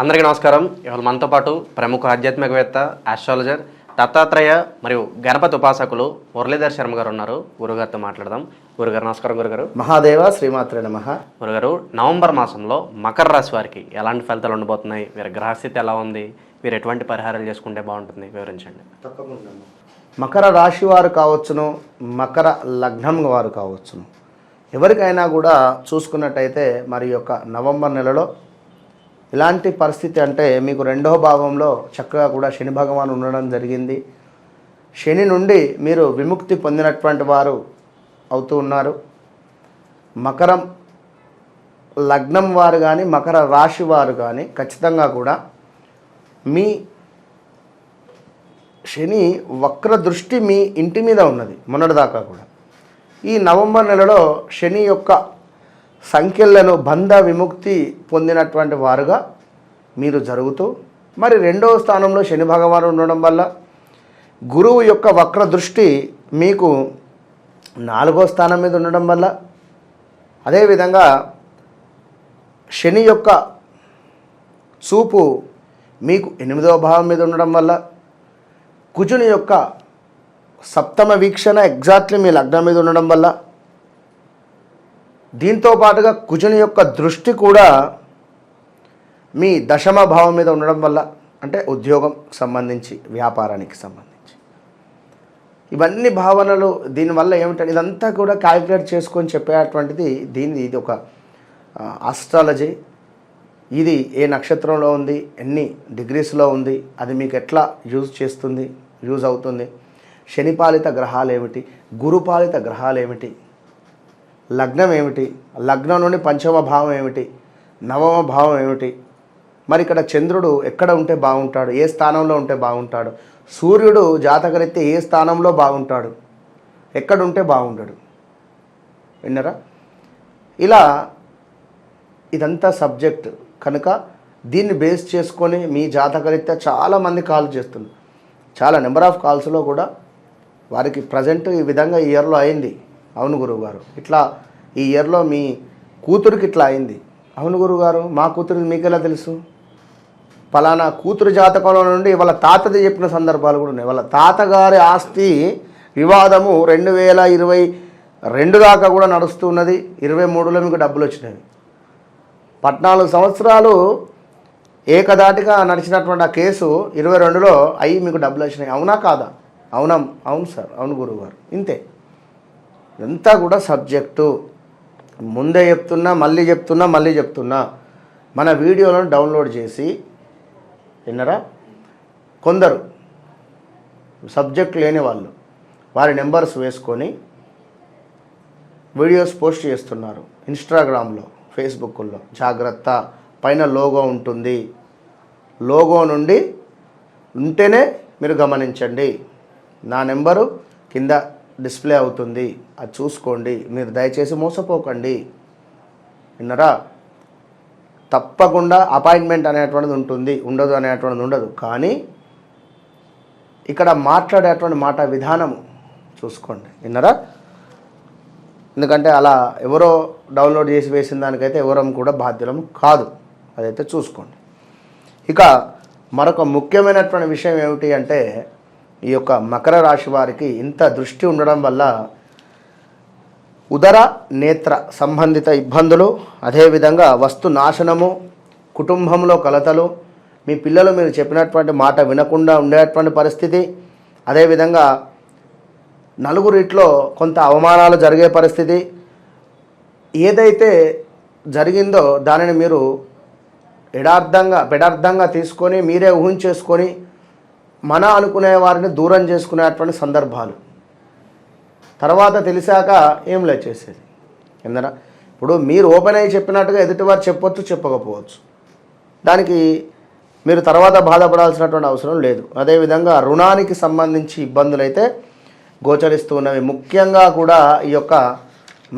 అందరికీ నమస్కారం. ఇవాళ మనతో పాటు ప్రముఖ ఆధ్యాత్మికవేత్త ఆస్ట్రాలజర్ దత్తాత్రేయ మరియు గణపతి ఉపాసకులు మురళీధర్ శర్మ గారు ఉన్నారు. గురుగారితో మాట్లాడదాం. గురుగారు నమస్కారం గురుగారు. మహాదేవ శ్రీమాత్రే నమ. గురుగారు నవంబర్ మాసంలో మకర రాశి వారికి ఎలాంటి ఫలితాలు ఉండబోతున్నాయి? వీరి గ్రహస్థితి ఎలా ఉంది? వీరు ఎటువంటి పరిహారాలు చేసుకుంటే బాగుంటుంది? వివరించండి. తప్పకుండా. మకర రాశి వారు కావచ్చును మకర లగ్నం వారు కావచ్చును. ఎవరికైనా కూడా చూసుకున్నట్టయితే మరి యొక్క నవంబర్ నెలలో ఇలాంటి పరిస్థితి అంటే మీకు రెండవ భావంలో చక్కగా కూడా శని భగవాన్ ఉండడం జరిగింది. శని నుండి మీరు విముక్తి పొందినటువంటి వారు అవుతూ ఉన్నారు. మకరం లగ్నం వారు కానీ మకర రాశి వారు కానీ ఖచ్చితంగా కూడా మీ శని వక్ర దృష్టి మీ ఇంటి మీద ఉన్నది మొన్నటిదాకా కూడా. ఈ నవంబర్ నెలలో శని యొక్క సంఖ్యలను బంధ విముక్తి పొందినటువంటి వారుగా మీరు జరుగుతూ మరి రెండవ స్థానంలో శని భగవాను ఉండడం వల్ల గురువు యొక్క వక్ర దృష్టి మీకు నాలుగో స్థానం మీద ఉండడం వల్ల అదేవిధంగా శని యొక్క చూపు మీకు ఎనిమిదవ భావం మీద ఉండడం వల్ల కుజుని యొక్క సప్తమ వీక్షణ ఎగ్జాక్ట్లీ మీ లగ్నం మీద ఉండడం వల్ల దీంతో పాటుగా కుజుని యొక్క దృష్టి కూడా మీ దశమ భావం మీద ఉండడం వల్ల అంటే ఉద్యోగం సంబంధించి వ్యాపారానికి సంబంధించి. ఇవన్నీ భావనలు దీనివల్ల ఏమిటంటే ఇదంతా కూడా క్యాలిక్యులేట్ చేసుకొని చెప్పేటువంటిది దీన్ని ఇది ఒక ఆస్ట్రాలజీ ఇది ఏ నక్షత్రంలో ఉంది ఎన్ని డిగ్రీస్లో ఉంది అది మీకు ఎట్లా యూజ్ చేస్తుంది యూజ్ అవుతుంది. శనిపాలిత గ్రహాలు ఏమిటి గురుపాలిత గ్రహాలు ఏమిటి లగ్నం ఏమిటి? లగ్నం నుండి పంచమ భావం ఏమిటి? నవమ భావం ఏమిటి? మరి ఇక్కడ చంద్రుడు ఎక్కడ ఉంటే బాగుంటాడు? ఏ స్థానంలో ఉంటే బాగుంటాడు? సూర్యుడు జాతకరీత్యా ఏ స్థానంలో బాగుంటాడు? ఎక్కడ ఉంటే బాగుంటాడు విన్నరా? ఇలా ఇదంతా సబ్జెక్ట్. కనుక దీన్ని బేస్ చేసుకొని మీ జాతకరీత్యా చాలామంది కాల్ చేస్తున్నారు. చాలా నెంబర్ ఆఫ్ కాల్స్లో కూడా వారికి ప్రజెంట్ ఈ విధంగా ఈ ఇయర్లో అయింది. అవును గురువుగారు. ఇట్లా ఈ ఇయర్లో మీ కూతురికి ఇట్లా అయింది. అవును గురువు గారు మా కూతురికి మీకెలా తెలుసు? పలానా కూతురు జాతకంలో నుండి వాళ్ళ తాతది చెప్పిన సందర్భాలు కూడా ఉన్నాయి. వాళ్ళ తాతగారి ఆస్తి వివాదము రెండు వేల ఇరవై రెండు దాకా కూడా నడుస్తున్నది ఇరవై మూడులో మీకు డబ్బులు వచ్చినవి పద్నాలుగు సంవత్సరాలు ఏకదాటిగా నడిచినటువంటి ఆ కేసు ఇరవై రెండులో అయ్యి మీకు డబ్బులు వచ్చినాయి. అవునా కాదా? అవునా అవును సార్ అవును గురువు గారు ఇంతే. ఇదంతా కూడా సబ్జెక్టు. ముందే చెప్తున్నా మళ్ళీ చెప్తున్నా మళ్ళీ చెప్తున్నా. మన వీడియోలను డౌన్లోడ్ చేసి విన్నరా? కొందరు సబ్జెక్ట్ లేని వాళ్ళు వారి నెంబర్స్ వేసుకొని వీడియోస్ పోస్ట్ చేస్తున్నారు. ఇన్స్టాగ్రామ్లో ఫేస్బుక్లో. జాగ్రత్త పైన లోగో ఉంటుంది. లోగో నుండి ఉంటేనే మీరు గమనించండి. నా నెంబరు కింద డిస్ప్లే అవుతుంది. అది చూసుకోండి. మీరు దయచేసి మోసపోకండి. విన్నరా? తప్పకుండా అపాయింట్మెంట్ అనేటువంటిది ఉంటుంది. ఉండదు అనేటువంటిది ఉండదు. కానీ ఇక్కడ మాట్లాడేటువంటి మాట విధానము చూసుకోండి. విన్నరా? ఎందుకంటే అలా ఎవరో డౌన్లోడ్ చేసి వేసిన దానికైతే ఎవరం కూడా బాధ్యులం కాదు. అదైతే చూసుకోండి. ఇక మరొక ముఖ్యమైనటువంటి విషయం ఏమిటి అంటే ఈ యొక్క మకర రాశి వారికి ఇంత దృష్టి ఉండడం వల్ల ఉదర నేత్ర సంబంధిత ఇబ్బందులు అదేవిధంగా వస్తు నాశనము కుటుంబంలో కలతలు మీ పిల్లలు మీరు చెప్పినటువంటి మాట వినకుండా ఉండేటువంటి పరిస్థితి అదేవిధంగా నలుగురిట్లో కొంత అవమానాలు జరిగే పరిస్థితి ఏదైతే జరిగిందో దానిని మీరు ఎడార్థంగా బెడార్థంగా తీసుకొని మీరే ఊహించేసుకొని మన అనుకునే వారిని దూరం చేసుకునేటువంటి సందర్భాలు. తర్వాత తెలిసాక ఏం లేచేసేది చేసేది? ఇప్పుడు మీరు ఓపెన్ అయ్యి చెప్పినట్టుగా ఎదుటివారు చెప్పొచ్చు చెప్పకపోవచ్చు. దానికి మీరు తర్వాత బాధపడాల్సినటువంటి అవసరం లేదు. అదేవిధంగా రుణానికి సంబంధించి ఇబ్బందులు అయితే గోచరిస్తూ ఉన్నవి ముఖ్యంగా కూడా ఈ యొక్క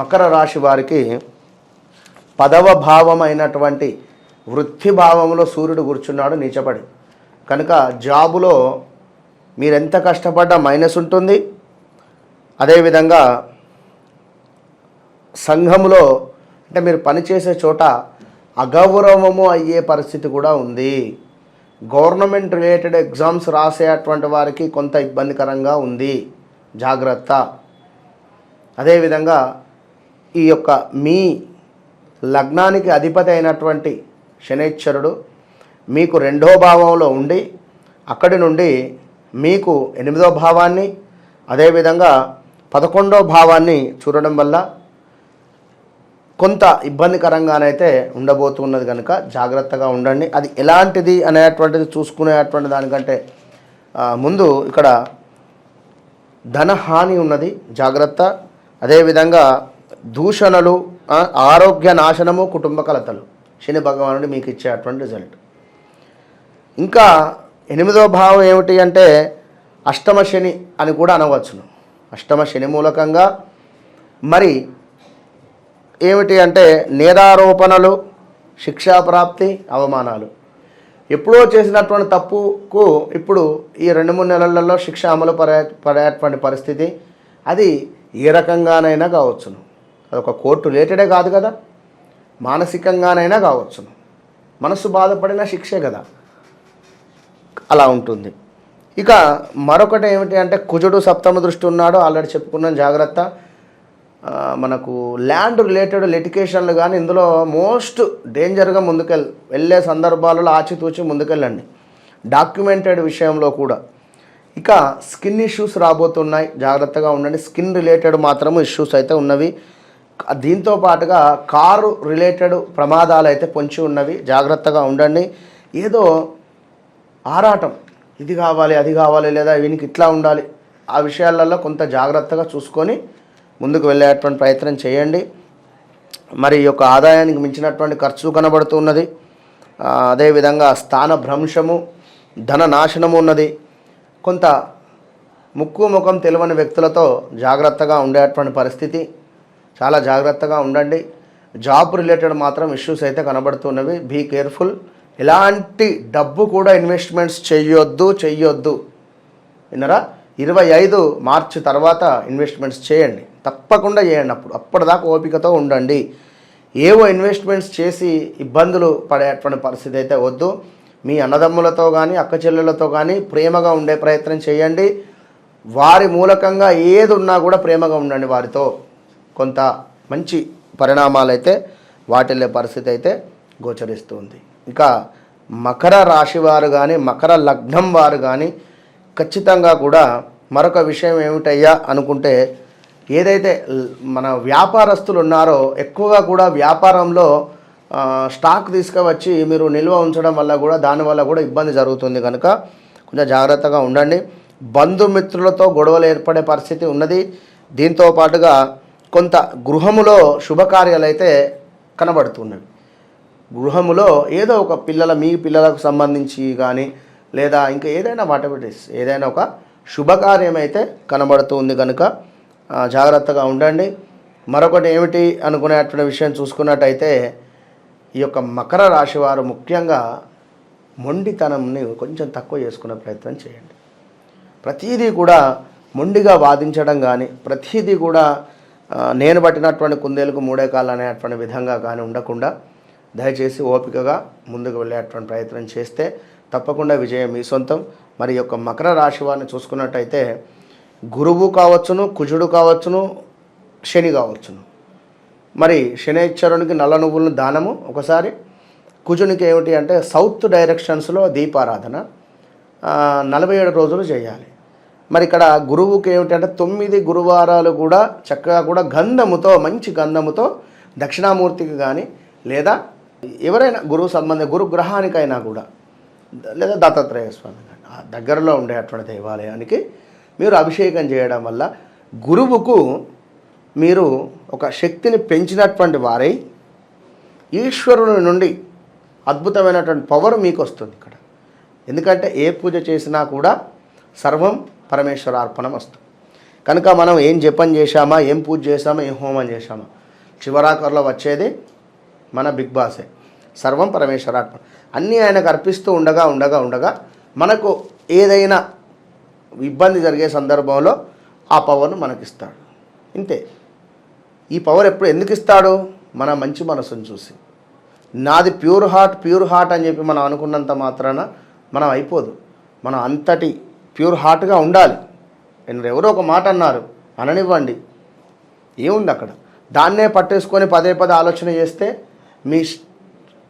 మకర రాశి వారికి పదవ భావం అయినటువంటి వృత్తి భావంలో సూర్యుడు కూర్చున్నాడు నీచపడి. కనుక జాబులో మీరెంత కష్టపడ్డా మైనస్ ఉంటుంది. అదేవిధంగా సంఘములో అంటే మీరు పనిచేసే చోట అగౌరవము అయ్యే పరిస్థితి కూడా ఉంది. గవర్నమెంట్ రిలేటెడ్ ఎగ్జామ్స్ రాసేటువంటి వారికి కొంత ఇబ్బందికరంగా ఉంది. జాగ్రత్త. అదేవిధంగా ఈ యొక్క మీ లగ్నానికి అధిపతి అయినటువంటి శనేశ్వరుడు మీకు రెండో భావంలో ఉండి అక్కడి నుండి మీకు ఎనిమిదో భావాన్ని అదేవిధంగా పదకొండో భావాన్ని చూడడం వల్ల కొంత ఇబ్బందికరంగానైతే ఉండబోతున్నది కనుక జాగ్రత్తగా ఉండండి. అది ఎలాంటిది అనేటువంటిది చూసుకునేటువంటి దానికంటే ముందు ఇక్కడ ధనహాని ఉన్నది జాగ్రత్త. అదేవిధంగా దూషణలు ఆరోగ్య నాశనము కుటుంబ కలతలు. శని భగవానుడు మీకు ఇచ్చేటువంటి రిజల్ట్ ఇంకా ఎనిమిదో భావం ఏమిటి అంటే అష్టమ శని అని కూడా అనవచ్చును. అష్టమ శని మూలకంగా మరి ఏమిటి అంటే నేరారోపణలు శిక్షాప్రాప్తి అవమానాలు. ఎప్పుడో చేసినటువంటి తప్పుకు ఇప్పుడు ఈ రెండు మూడు నెలలలో శిక్ష అమలు పడే పడేటువంటి పరిస్థితి అది ఏ రకంగానైనా కావచ్చును. అదొక కోర్టు రిలేటెడే కాదు కదా. మానసికంగానైనా కావచ్చును. మనసు బాధపడిన శిక్షే కదా. అలా ఉంటుంది. ఇక మరొకటి ఏమిటి అంటే కుజుడు సప్తమ దృష్టి ఉన్నాడు ఆల్రెడీ చెప్పుకున్నాం జాగ్రత్త. మనకు ల్యాండ్ రిలేటెడ్ లిటికేషన్లు కానీ ఇందులో మోస్ట్ డేంజర్గా ముందుకెళ్ వెళ్ళే సందర్భాలలో ఆచితూచి ముందుకెళ్ళండి. డాక్యుమెంటెడ్ విషయంలో కూడా. ఇక స్కిన్ ఇష్యూస్ రాబోతున్నాయి జాగ్రత్తగా ఉండండి. స్కిన్ రిలేటెడ్ మాత్రము ఇష్యూస్ అయితే ఉన్నవి. దీంతో పాటుగా కారు రిలేటెడ్ ప్రమాదాలు అయితే పొంచి ఉన్నవి. జాగ్రత్తగా ఉండండి. ఏదో ఆరాటం. ఇది కావాలి అది కావాలి లేదా వీనికి ఇట్లా ఉండాలి. ఆ విషయాలలో కొంత జాగ్రత్తగా చూసుకొని ముందుకు వెళ్ళేటువంటి ప్రయత్నం చేయండి. మరి ఈ యొక్క ఆదాయానికి మించినటువంటి ఖర్చు కనబడుతున్నది అదేవిధంగా స్థాన భ్రంశము ధన నాశనము ఉన్నది. కొంత ముక్కు ముఖం తెలియని వ్యక్తులతో జాగ్రత్తగా ఉండేటువంటి పరిస్థితి. చాలా జాగ్రత్తగా ఉండండి. జాబ్ రిలేటెడ్ మాత్రం ఇష్యూస్ అయితే కనబడుతున్నవి. Be careful. ఎలాంటి డబ్బు కూడా ఇన్వెస్ట్మెంట్స్ చేయొద్దు చెయ్యొద్దు. విన్నరా? ఇరవై ఐదు మార్చి తర్వాత ఇన్వెస్ట్మెంట్స్ చేయండి. తప్పకుండా చేయండి అప్పుడు. అప్పటిదాకా ఓపికతో ఉండండి. ఏవో ఇన్వెస్ట్మెంట్స్ చేసి ఇబ్బందులు పడేటువంటి పరిస్థితి అయితే వద్దు. మీ అన్నదమ్ములతో కానీ అక్క చెల్లెలతో కానీ ప్రేమగా ఉండే ప్రయత్నం చేయండి. వారి మూలకంగా ఏది ఉన్నా కూడా ప్రేమగా ఉండండి వారితో. కొంత మంచి పరిణామాలు అయితే వాటిల్లే పరిస్థితి అయితే గోచరిస్తుంది ఇంకా మకర రాశి వారు కానీ మకర లగ్నం వారు కానీ ఖచ్చితంగా కూడా మరొక విషయం ఏమిటయ్యా అనుకుంటే ఏదైతే మన వ్యాపారస్తులు ఉన్నారో ఎక్కువగా కూడా వ్యాపారంలో స్టాక్ తీసుకువచ్చి మీరు నిల్వ ఉంచడం వల్ల కూడా దానివల్ల కూడా ఇబ్బంది జరుగుతుంది కనుక కొంచెం జాగ్రత్తగా ఉండండి. బంధుమిత్రులతో గొడవలు ఏర్పడే పరిస్థితి ఉన్నది. దీంతో పాటుగా కొంత గృహములో శుభకార్యాలు అయితే కనబడుతున్నవి గృహములో ఏదో ఒక పిల్లల మీ పిల్లలకు సంబంధించి కానీ లేదా ఇంకా ఏదైనా వాటబిటీస్ ఏదైనా ఒక శుభకార్యం అయితే కనబడుతుంది కనుక జాగ్రత్తగా ఉండండి. మరొకటి ఏమిటి అనుకునేటువంటి విషయం చూసుకున్నట్టయితే ఈ యొక్క మకర రాశి వారు ముఖ్యంగా మొండితనంని కొంచెం తక్కువ చేసుకునే ప్రయత్నం చేయండి. ప్రతిదీ కూడా మొండిగా వాదించడం కానీ ప్రతీదీ కూడా నేను పట్టినటువంటి కుందేలకు మూడే కాళ్ళు అనేటువంటి విధంగా కానీ ఉండకుండా దయచేసి ఓపికగా ముందుకు వెళ్ళేటువంటి ప్రయత్నం చేస్తే తప్పకుండా విజయం మీ సొంతం. మరి యొక్క మకర రాశి వారిని చూసుకున్నట్టయితే గురువు కావచ్చును కుజుడు కావచ్చును శని కావచ్చును. మరి శనేశ్వరునికి నల్ల నువ్వులను దానము ఒకసారి. కుజునికి ఏమిటి అంటే సౌత్ డైరెక్షన్స్లో దీపారాధన. నలభై ఏడు రోజులు చేయాలి. మరి ఇక్కడ గురువుకి ఏమిటి అంటే తొమ్మిది గురువారాలు కూడా చక్కగా కూడా గంధముతో మంచి గంధముతో దక్షిణామూర్తికి కానీ లేదా ఎవరైనా గురువు సంబంధ గురు గ్రహానికైనా కూడా లేదా దత్తాత్రేయ స్వామి దగ్గరలో ఆ దగ్గరలో దేవాలయానికి మీరు అభిషేకం చేయడం వల్ల గురువుకు మీరు ఒక శక్తిని పెంచినటువంటి వారై ఈశ్వరుని నుండి అద్భుతమైనటువంటి పవర్ మీకు వస్తుంది ఇక్కడ. ఎందుకంటే ఏ పూజ చేసినా కూడా సర్వం పరమేశ్వర అర్పణం వస్తుంది. కనుక మనం ఏం జపం చేశామా ఏం పూజ చేశామా ఏం హోమం చేశామా చివరాకర్లో వచ్చేది మన బిగ్ బాసే. సర్వం పరమేశ్వరాత్మ అన్నీ ఆయనకు అర్పిస్తూ ఉండగా ఉండగా ఉండగా మనకు ఏదైనా ఇబ్బంది జరిగే సందర్భంలో ఆ పవర్ను మనకిస్తాడు. ఇంతే. ఈ పవర్ ఎప్పుడు ఎందుకు ఇస్తాడు మన మంచి మనసును చూసి. నాది ప్యూర్ హార్ట్ ప్యూర్ హార్ట్ అని చెప్పి మనం అనుకున్నంత మాత్రాన మనం అయిపోదు. మనం అంతటి ప్యూర్ హార్ట్గా ఉండాలి. నేను ఎవరో ఒక మాట అన్నారు అననివ్వండి. ఏముంది అక్కడ? దాన్నే పట్టేసుకొని పదే పదే ఆలోచన చేస్తే మీ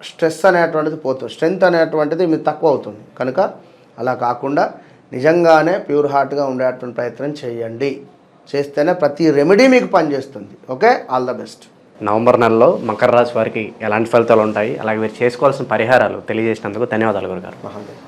స్ట్రెస్ అనేటువంటిది పోతుంది. స్ట్రెంగ్త్ అనేటువంటిది మీకు తక్కువ అవుతుంది. కనుక అలా కాకుండా నిజంగానే ప్యూర్ హార్ట్గా ఉండేటువంటి ప్రయత్నం చేయండి. చేస్తేనే ప్రతి రెమెడీ మీకు పనిచేస్తుంది. Okay? All the best. November నెలలో మకర రాశి వారికి ఎలాంటి ఫలితాలు ఉంటాయి? అలాగే మీరు చేసుకోవాల్సిన పరిహారాలు తెలియజేసినందుకు ధన్యవాదాలు గురుగారు. మహాదేవ్